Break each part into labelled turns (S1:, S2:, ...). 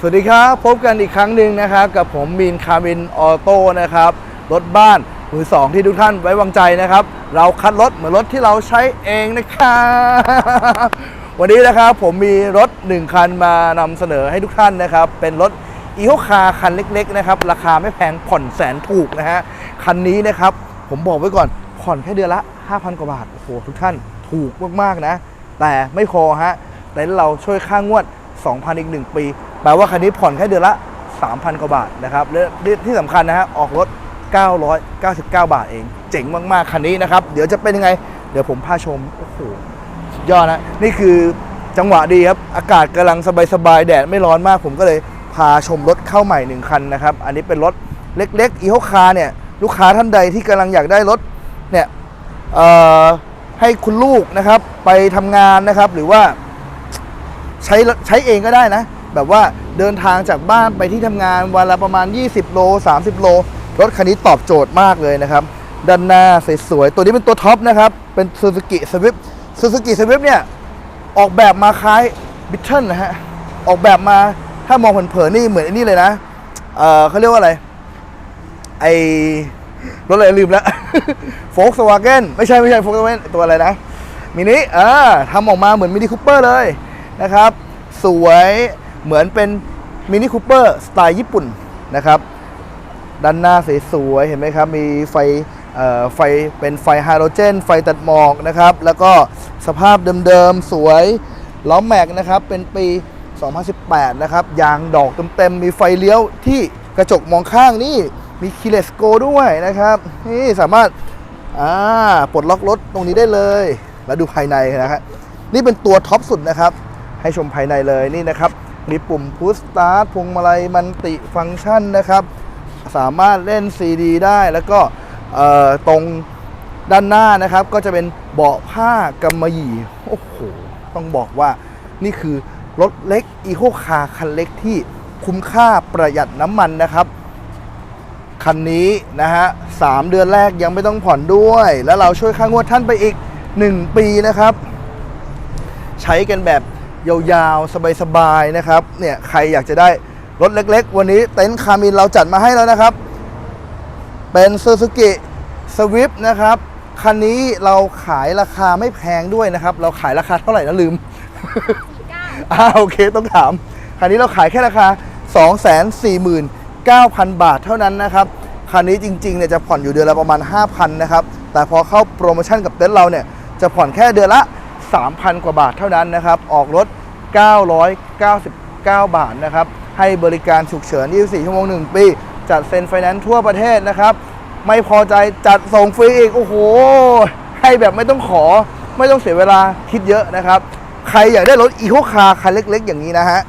S1: สวัสดีครับ พบกันอีกครั้งหนึ่งนะครับ กับผมมีนคามินออโต้นะครับ รถบ้านมือสองที่ทุกท่านไว้วางใจนะครับ เราคัดรถเหมือนรถที่เราใช้เองนะครับ วันนี้นะครับผมมีรถ 1 คันมานำเสนอให้ทุกท่านนะครับ เป็นรถอีโคคาคันเล็กๆนะครับ ราคาไม่แพงผ่อนแสนถูกนะฮะ คันนี้นะครับ ผมบอกไว้ก่อนผ่อนแค่เดือนละ 5,000 กว่าบาท โอ้โห ทุกท่านถูกมากๆนะ แต่ไม่พอฮะแต่เราช่วยค่างวด 2,000 อีก 1 ปี แปลว่าคันนี้ผ่อนแค่เดือนละ 3,000 กว่าบาทนะครับและที่สำคัญนะฮะออกรถ 999 บาทเอง เจ๋งมาก ๆ คันนี้นะครับ เดี๋ยวจะเป็นยังไง เดี๋ยวผมพาชม โอ้โหยอดนะ นี่คือจังหวะดีครับ อากาศกำลังสบาย ๆ แดดไม่ร้อนมาก ผมก็เลยพาชมรถเข้าใหม่หนึ่งคันนะครับ อันนี้เป็นรถเล็กๆอีโคคาเนี่ย ลูกค้าท่านใดที่กำลังอยากได้รถเนี่ยให้คุณลูกนะครับ ไปทำงานนะครับ หรือว่าใช้ใช้เองก็ได้นะ แบบว่าเดินทางจากบ้านไปที่ทำงานวันละประมาณ 20 โล 30 โล รถคันนี้ตอบโจทย์มากเลยนะครับ ด้านหน้าสวยๆ ตัวนี้เป็นตัวท็อปนะครับ เป็น Suzuki Swift Suzuki Swift เนี่ย ออกแบบมาคล้ายบิทเทิลนะฮะ ออกแบบมาถ้ามองเผินๆนี่เหมือนอ้นี่เลยนะ เออเขาเรียกว่าอะไร ไอรถอะไรลืมแล้วโฟกสวาเกนไม่ใช่ไม่ใช่โฟกสวาเกนตัวอะไรนะมินิเอ่าทำออกมาเหมือนมินิคูเปอร์เลยนะครับ สวย เหมือนเป็นมินิคูเปอร์สไตล์ญี่ปุ่นนะครับ ด้านหน้าสวยๆเห็นไหมครับ มีไฟไฟเป็นไฟไฮโดรเจน ไฟตัดหมอกนะครับ แล้วก็สภาพเดิมๆ สวยล้อแม็กนะครับ เป็นปี 2018 นะครับ ยางดอกเต็มๆ มีไฟเลี้ยวที่กระจกมองข้างนี่ มีคีเลสโกด้วยนะครับ นี่สามารถอ่าปลดล็อกรถตรงนี้ได้เลย แล้วดูภายในนะครับ นี่เป็นตัวท็อปสุดนะครับ ให้ชมภายในเลยนี่นะครับ มีปุ่มพุชสตาร์ทพวงมาลัยมันติฟังก์ชันนะครับ สามารถเล่น CD ได้แล้วก็ตรงด้านหน้านะครับ ก็จะเป็นเบาะผ้ากำมะหยี่โอ้โห ต้องบอกว่านี่คือรถเล็กอีโคคาคันเล็กที่คุ้มค่าประหยัดน้ำมันนะครับคันนี้นะฮะสามเดือนแรกยังไม่ต้องผ่อนด้วย แล้วเราช่วยค่างวดท่านไปอีก 1 ปีนะครับ ใช้กันแบบ ยาวๆ สบายๆ นะครับ เนี่ย ใครอยากจะได้รถเล็กๆ วันนี้เต็นท์คามินเราจัดมาให้แล้วนะครับ เป็น Suzuki Swift นะครับ คันนี้เราขายราคาไม่แพงด้วยนะครับ เราขายราคาเท่าไหร่นะลืมอ่าโอเคต้องถาม คันนี้เราขายแค่ราคา 249,000 บาทเท่านั้นนะครับ คันนี้จริงๆ เนี่ยจะผ่อนอยู่เดือนละประมาณ 5,000 นะครับ แต่พอเข้าโปรโมชั่นกับเต็นท์เราเนี่ย จะผ่อนแค่เดือนละ 3,000 กว่าบาทเท่านั้นนะครับ ออกรถ 999 บาทนะครับ ให้บริการฉุกเฉิน 24 ชั่วโมง 1 ปี จัดเซ็นไฟแนนซ์ทั่วประเทศนะครับ ไม่พอใจจัดส่งฟรีอีก โอ้โห ให้แบบไม่ต้องขอ ไม่ต้องเสียเวลาคิดเยอะนะครับ ใครอยากได้รถอีโคคาร์คันเล็ก ๆ อย่างนี้นะฮะ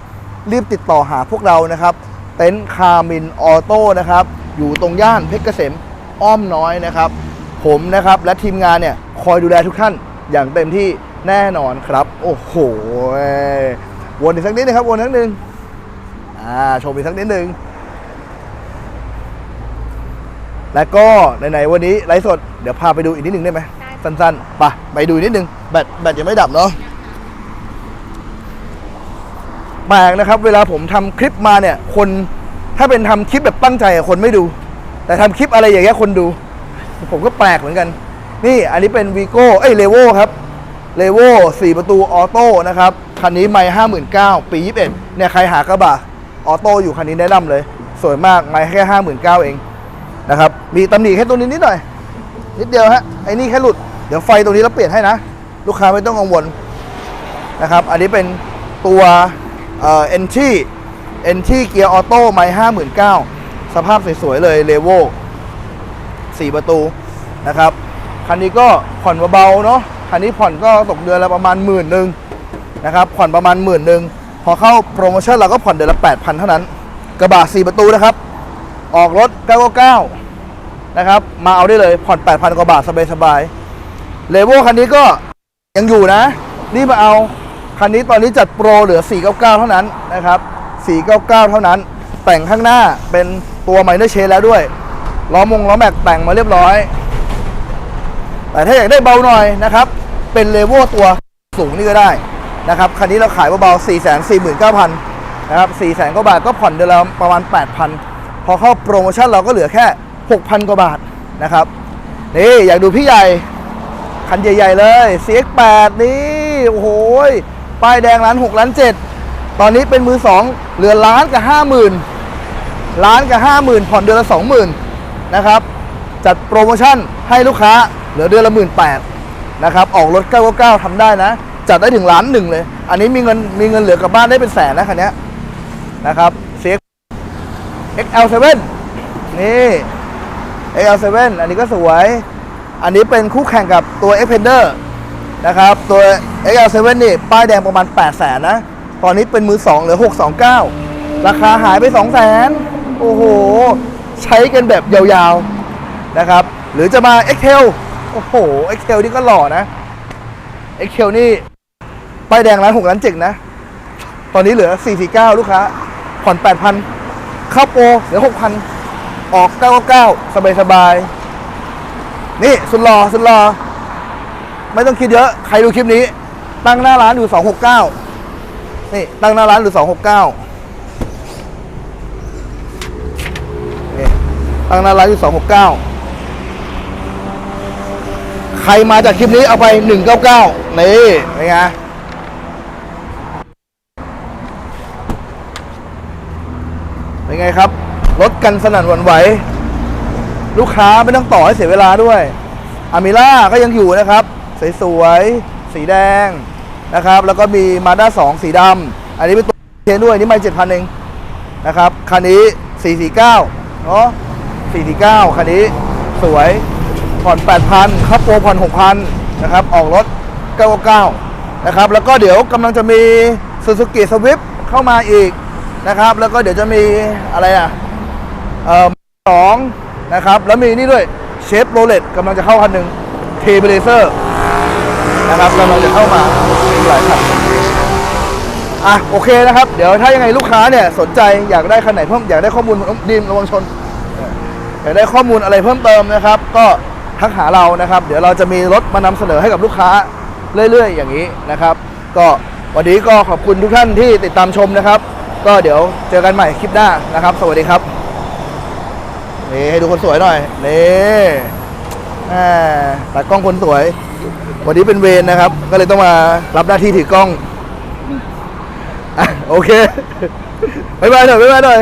S1: รีบติดต่อหาพวกเรานะครับ เต็นท์คามินออโต้นะครับ อยู่ตรงย่านเพชรเกษมอ้อมน้อยนะครับ ผมนะครับและทีมงานเนี่ยคอยดูแลทุกท่านอย่างเต็มที่ แน่นอนครับ โอ้โห วนอีกสักนิดนะครับ วนสักนิดนึงอ่า ชมอีกสักนิดนึงแล้วก็ไหนๆวันนี้ไลฟ์สด เดี๋ยวพาไปดูอีกนิดนึงได้ไหม สั้นๆ ไป ไปดูนิดนึงแบตแบตยังไม่ดับเนาะแปลกนะครับ เวลาผมทำคลิปมาเนี่ย คนถ้าเป็นทำคลิปแบบตั้งใจอะคนไม่ดู แต่ทำคลิปอะไรอย่างเงี้ยคนดู ผมก็แปลกเหมือนกัน นี่อันนี้เป็นวีโก้เอ้ยเลโวครับ เลโวสี่ประตูออโต้นะครับ คันนี้ไม่ห้าหมื่นเก้าปียี่สิบเอ็ดเนี่ย ใครหากระบะออโต้อยู่คันนี้แนะนำเลย สวยมากไม่แค่ห้าหมื่นเก้าเองนะครับ มีตำหนิแค่ตัวนี้นิดหน่อย นิดเดียวฮะ ไอ้นี่แค่หลุด เดี๋ยวไฟตรงนี้เราเปลี่ยนให้นะ ลูกค้าไม่ต้องกังวลนะครับ อันนี้เป็นตัวเอ่อเอ็นที่เอ็นที่เกียร์ออโต้ไม่ห้าหมื่นเก้าสภาพสวยๆเลยเลโวสี่ประตูนะครับ คันนี้ก็ผ่อนเบาๆเนาะ คันนี้ผ่อนก็ตกเดือนละประมาณหมื่นหนึ่งนะครับผ่อนประมาณหมื่นหนึ่งพอเข้าโปรโมชั่นเราก็ผ่อนเดือนละ8,000 เท่านั้น กระบะ4ประตูนะครับ ออกรถ 999 นะครับ มาเอาได้เลยผ่อน 8,000 กว่าบาทสบายๆเลโวลคันนี้ก็ยังอยู่นะ นี่มาเอาคันนี้ตอนนี้จัดโปรเหลือ 499 เท่านั้นนะครับ 499 เท่านั้น แต่งข้างหน้าเป็นตัวไมเนอร์เชนแล้วด้วยล้อมงล้อแม็กแต่งมาเรียบร้อย แต่ถ้าอยากได้เบาหน่อยนะครับ เป็นเลโวลตัวสูงนี่ก็ได้นะครับคันนี้เราขายเบาๆ 4 4 9 0 0 0นะครับ4 0 0แสนกว่าบาทก็ผ่อนเดือนละประมาณ 8,000 พอเข้าโปรโมชั่นเราก็เหลือแค่ 6,000 กว่าบาทนะครับ นี่อยากดูพี่ใหญ่ คันใหญ่ ๆ เลย CX8 นี่ โอ้โห ป้ายแดงล้าน6ล้าน7 ตอนนี้เป็นมือ 2 เหลือล้านกับ 50,000 ล้านกับ 50,000 ผ่อนเดือนละ 20,000 นะครับ จัดโปรโมชั่นให้ลูกค้า เหลือเดือนละ18,000นะครับออกรถ999ทำได้นะ จัดได้ถึงล้านหนึ่งเลย อันนี้มีเงินมีเงินเหลือกลับบ้านได้เป็นแสนนะคันนี้นะครับ CX XL7 นี่ XL7 อันนี้ก็สวย อันนี้เป็นคู่แข่งกับตัว Xpander นะครับ ตัว XL7 นี่ ป้ายแดงประมาณ8 0 0แสนนะ ตอนนี้เป็นมือ 2 เหลือ 629 ราคาหายไป2 0 0แสนโอ้โห ใช้กันแบบยาวๆ นะครับ หรือจะมา xl โอ้โห Excel นี่ก็หล่อนะ Excel นี่ป้ายแดงร้าน6ล้านเจ็นะ ตอนนี้เหลือ 449 ลูกค้า ผ่อน 8,000เข้าโปรเหลือ 6,000 ออก 999 สบายๆนี่ สุดหล่อสุดหล่อไม่ต้องคิดเยอะ ใครดูคลิปนี้ ตั้งหน้าร้านอยู่ 269 นี่ ตั้งหน้าร้านอยู่ 269 นี่ ตั้งหน้าร้านอยู่ 269 ใครมาจากคลิปนี้เอาไป 199 นี่เป็นไงเป็นไงครับ รถกันสนั่นหวั่นไหว ลูกค้าไม่ต้องต่อให้เสียเวลาด้วยอามิล่าก็ยังอยู่นะครับ สวยๆ สีแดงนะครับ แล้วก็มีมาด้า2สีดำอันนี้เป็นตัวเทนด้วยนนี่ไม่เจ็ดพันเองนะครับ คันนี้ 449เนาะ449 คันนี้สวย ผ่อน 8,000ครับโปรผ่อน 6,000 นะครับ ออกรถ 999 นะครับ แล้วก็เดี๋ยวกำลังจะมี Suzuki Swift เข้ามาอีกนะครับ แล้วก็เดี๋ยวจะมีอะไรอะ เอ่อสองนะครับ แล้วมีนี่ด้วยเชฟโรเลตกำลังจะเข้าคันหนึ่งเทเบเลเซอร์นะครับกำลังจะเข้ามามีหลายคันอะโอเคนะครับ เดี๋ยวถ้ายังไงลูกค้าเนี่ยสนใจอยากได้คันไหนเพิ่มอยากได้ข้อมูลดีมระวังชนอยากได้ข้อมูลอะไรเพิ่มเติมนะครับ ก็ ทักหาเรานะครับ เดี๋ยวเราจะมีรถมานำเสนอให้กับลูกค้าเรื่อย ๆ อย่างนี้นะครับ ก็วันนี้ก็ขอบคุณทุกท่านที่ติดตามชมนะครับ ก็เดี๋ยวเจอกันใหม่คลิปหน้านะครับ สวัสดีครับนี่ให้ดูคนสวยหน่อยนี่อ่าตากล้องคนสวย วันนี้เป็นเวรนะครับ ก็เลยต้องมารับหน้าที่ถือกล้องอะโอเคบ๊ายบายหน่อยบ๊ายบายหน่อย